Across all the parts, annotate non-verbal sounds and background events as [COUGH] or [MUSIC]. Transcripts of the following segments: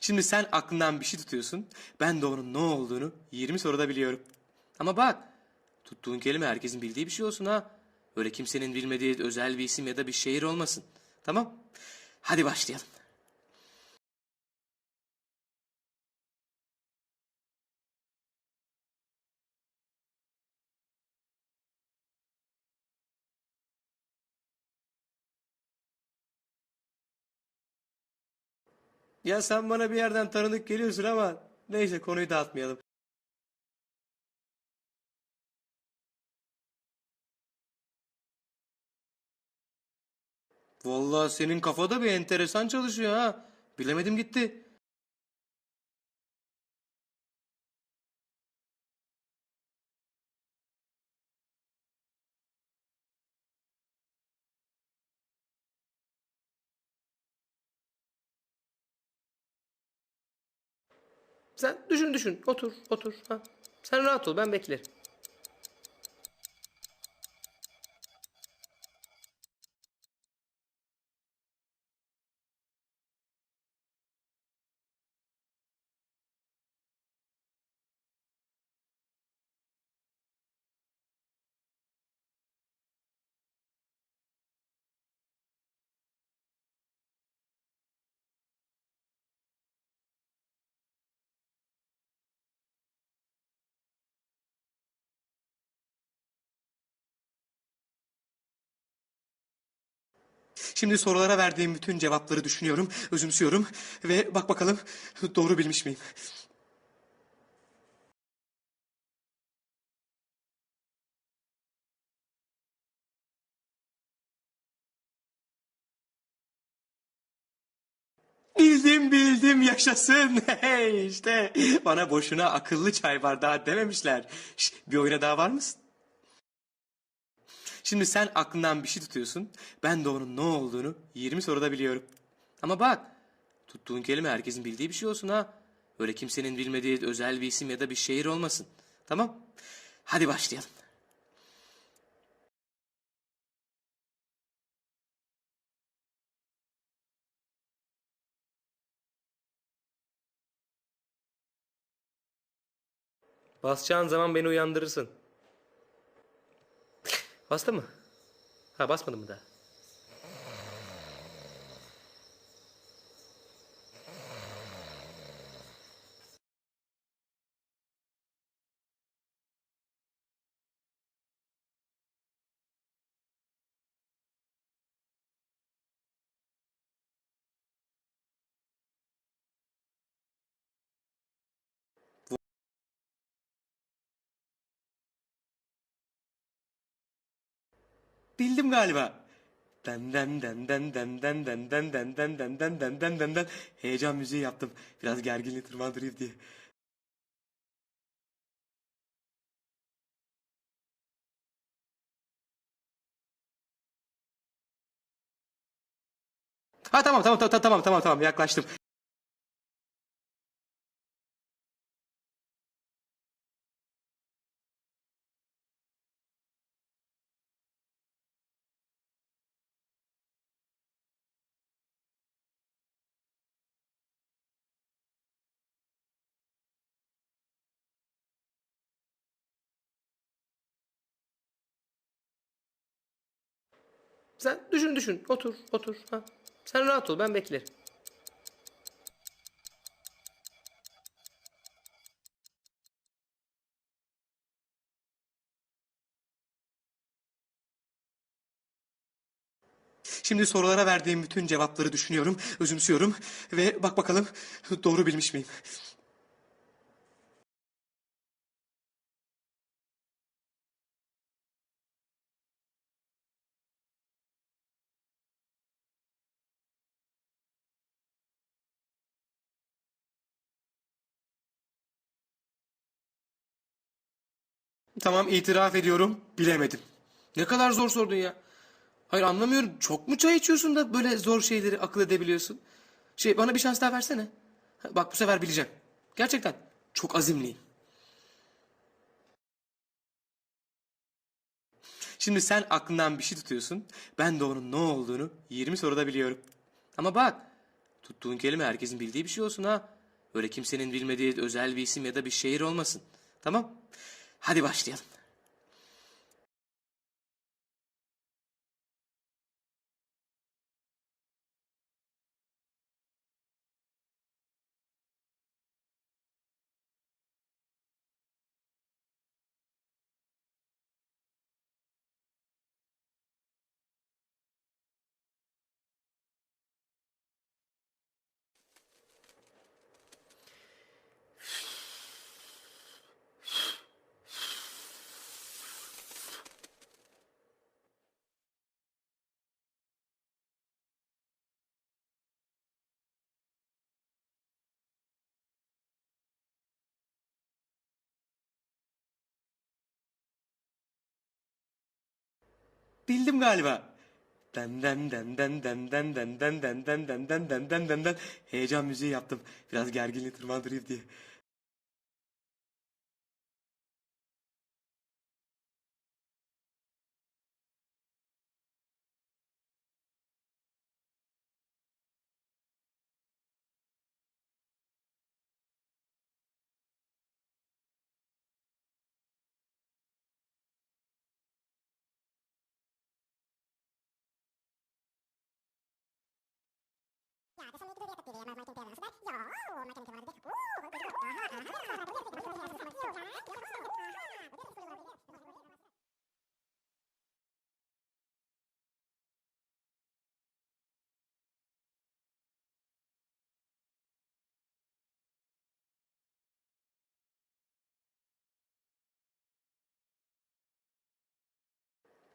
Şimdi sen aklından bir şey tutuyorsun. Ben de onun ne olduğunu 20 soruda biliyorum. Ama bak tuttuğun kelime herkesin bildiği bir şey olsun ha. Öyle kimsenin bilmediği özel bir isim ya da bir şehir olmasın. Tamam? Hadi başlayalım. Ya sen bana bir yerden tanıdık geliyorsun ama neyse konuyu dağıtmayalım. Vallahi senin kafada bir enteresan çalışıyor ha. Bilemedim gitti. Sen düşün düşün. Otur otur. Ha. Sen rahat ol ben beklerim. Şimdi sorulara verdiğim bütün cevapları düşünüyorum, özümsüyorum ve bak bakalım doğru bilmiş miyim? Bildim bildim yaşasın. [LAUGHS] Hey işte bana boşuna akıllı çay bardağı dememişler. Şş, bir oyuna daha var mısın? Şimdi sen aklından bir şey tutuyorsun. Ben de onun ne olduğunu 20 soruda biliyorum. Ama bak tuttuğun kelime herkesin bildiği bir şey olsun ha. Öyle kimsenin bilmediği özel bir isim ya da bir şehir olmasın. Tamam? Hadi başlayalım. Basacağın zaman beni uyandırırsın. Bastı mı? Ha basmadı mı daha? Bildim galiba. Denden denden denden denden denden denden denden denden heyecan müziği yaptım. Biraz gerginliği tırmandırayım diye. Ha tamam tamam tamam tamam tamam tamam yaklaştım. Sen düşün düşün. Otur otur. Ha. Sen rahat ol ben beklerim. Şimdi sorulara verdiğim bütün cevapları düşünüyorum, özümsüyorum ve bak bakalım doğru bilmiş miyim? Tamam itiraf ediyorum bilemedim. Ne kadar zor sordun ya. Hayır anlamıyorum. Çok mu çay içiyorsun da böyle zor şeyleri akıl edebiliyorsun? Şey bana bir şans daha versene. Bak bu sefer bileceğim. Gerçekten çok azimliyim. Şimdi sen aklından bir şey tutuyorsun. Ben de onun ne olduğunu 20 soruda biliyorum. Ama bak Tuttuğun kelime herkesin bildiği bir şey olsun ha. Öyle kimsenin bilmediği özel bir isim ya da bir şehir olmasın. Tamam? Hadi başlayalım. Bildim galiba. Den den den den den den den den den den den den den den den den heyecan müziği yaptım. Biraz gerginliği tırmandırayım diye.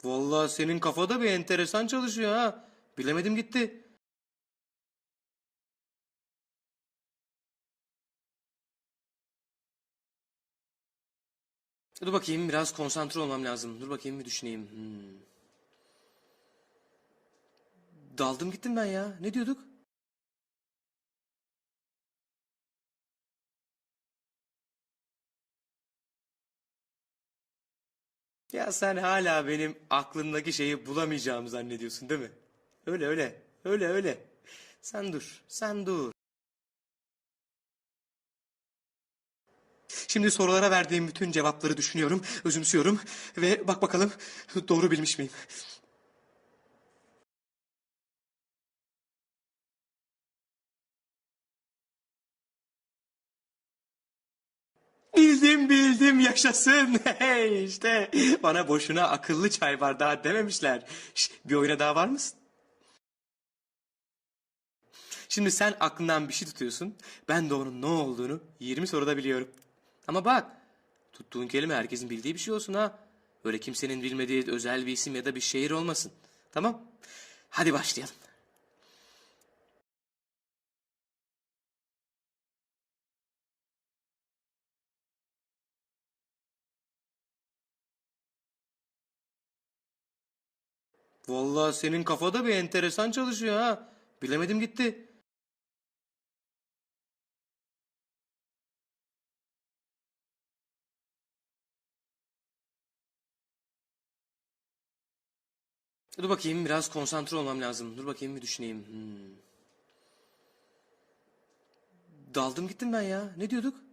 Vallahi senin kafada bir enteresan çalışıyor ha. Bilemedim gitti. Dur bakayım biraz konsantre olmam lazım. Dur bakayım bir düşüneyim. Hmm. Daldım gittim ben ya. Ne diyorduk? Ya sen hala benim aklımdaki şeyi bulamayacağımı zannediyorsun değil mi? Öyle öyle. Öyle öyle. Sen dur. Sen dur. Şimdi sorulara verdiğim bütün cevapları düşünüyorum, özümsüyorum ve bak bakalım doğru bilmiş miyim? Bildim bildim yaşasın. [LAUGHS] Hey işte bana boşuna akıllı çay bardağı dememişler. Şş, bir oyuna daha var mısın? Şimdi sen aklından bir şey tutuyorsun. Ben de onun ne olduğunu 20 soruda biliyorum. Ama bak tuttuğun kelime herkesin bildiği bir şey olsun ha. Öyle kimsenin bilmediği özel bir isim ya da bir şehir olmasın. Tamam? Hadi başlayalım. Vallahi senin kafada bir enteresan çalışıyor ha. Bilemedim gitti. Dur bakayım biraz konsantre olmam lazım. Dur bakayım bir düşüneyim. Hmm. Daldım gittim ben ya. Ne diyorduk?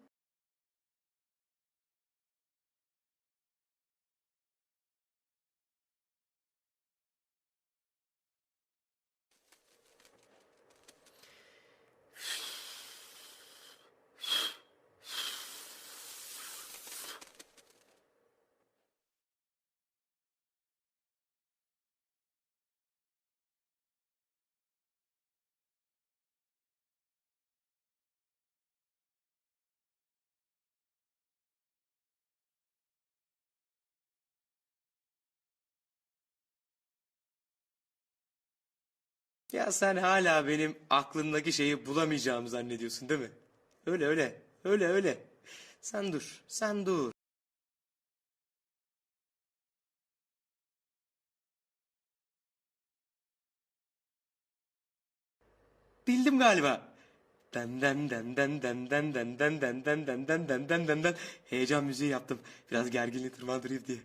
Ya sen hala benim aklımdaki şeyi bulamayacağımı zannediyorsun değil mi? Öyle öyle. Öyle öyle. Sen dur. Sen dur. Bildim galiba. Den den den den den den den den den den den den den den den den heyecan müziği yaptım. Biraz gerginliği tırmandırayım diye.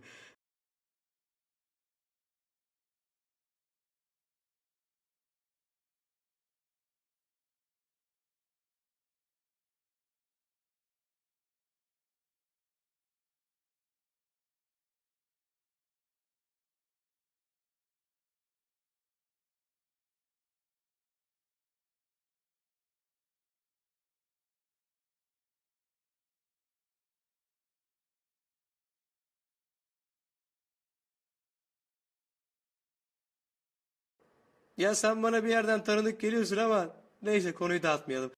Ya sen bana bir yerden tanıdık geliyorsun ama neyse konuyu dağıtmayalım.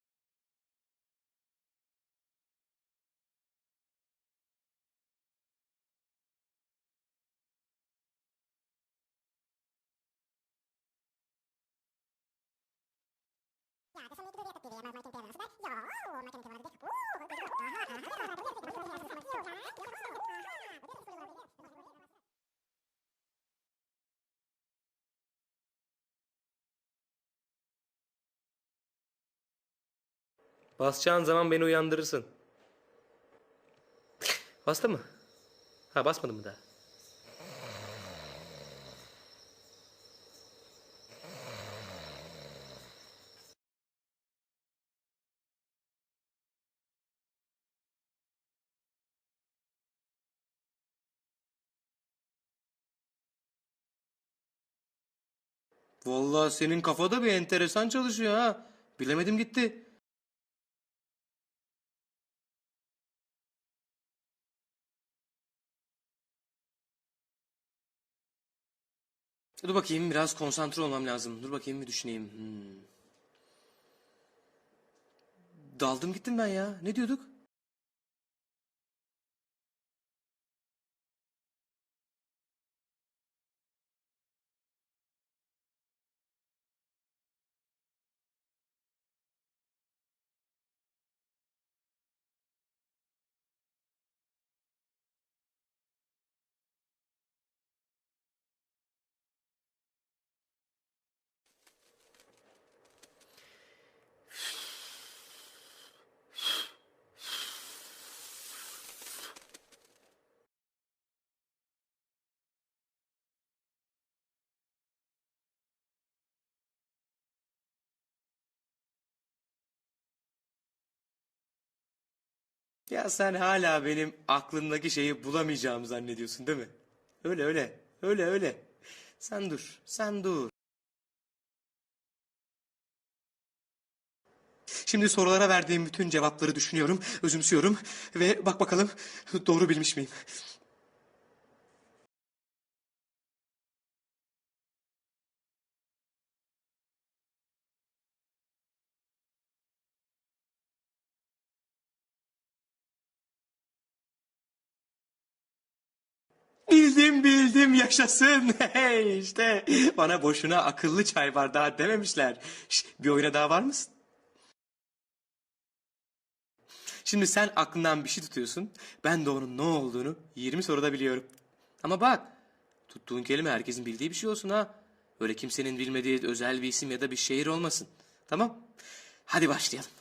Basacağın zaman beni uyandırırsın. Bastı mı? Ha basmadım mı daha? Vallahi senin kafada bir enteresan çalışıyor ha. Bilemedim gitti. Dur bakayım biraz konsantre olmam lazım. Dur bakayım bir düşüneyim. Hmm. Daldım gittim ben ya. Ne diyorduk? Ya sen hala benim aklımdaki şeyi bulamayacağımı zannediyorsun değil mi? Öyle öyle. Öyle öyle. Sen dur. Sen dur. Şimdi sorulara verdiğim bütün cevapları düşünüyorum, özümsüyorum ve bak bakalım doğru bilmiş miyim? Yaşasın. [LAUGHS] Hey işte bana boşuna akıllı çay bardağı dememişler. Şş, bir oyuna daha var mısın? Şimdi sen aklından bir şey tutuyorsun. Ben de onun ne olduğunu 20 soruda biliyorum. Ama bak tuttuğun kelime herkesin bildiği bir şey olsun ha. Öyle kimsenin bilmediği özel bir isim ya da bir şehir olmasın. Tamam? Hadi başlayalım.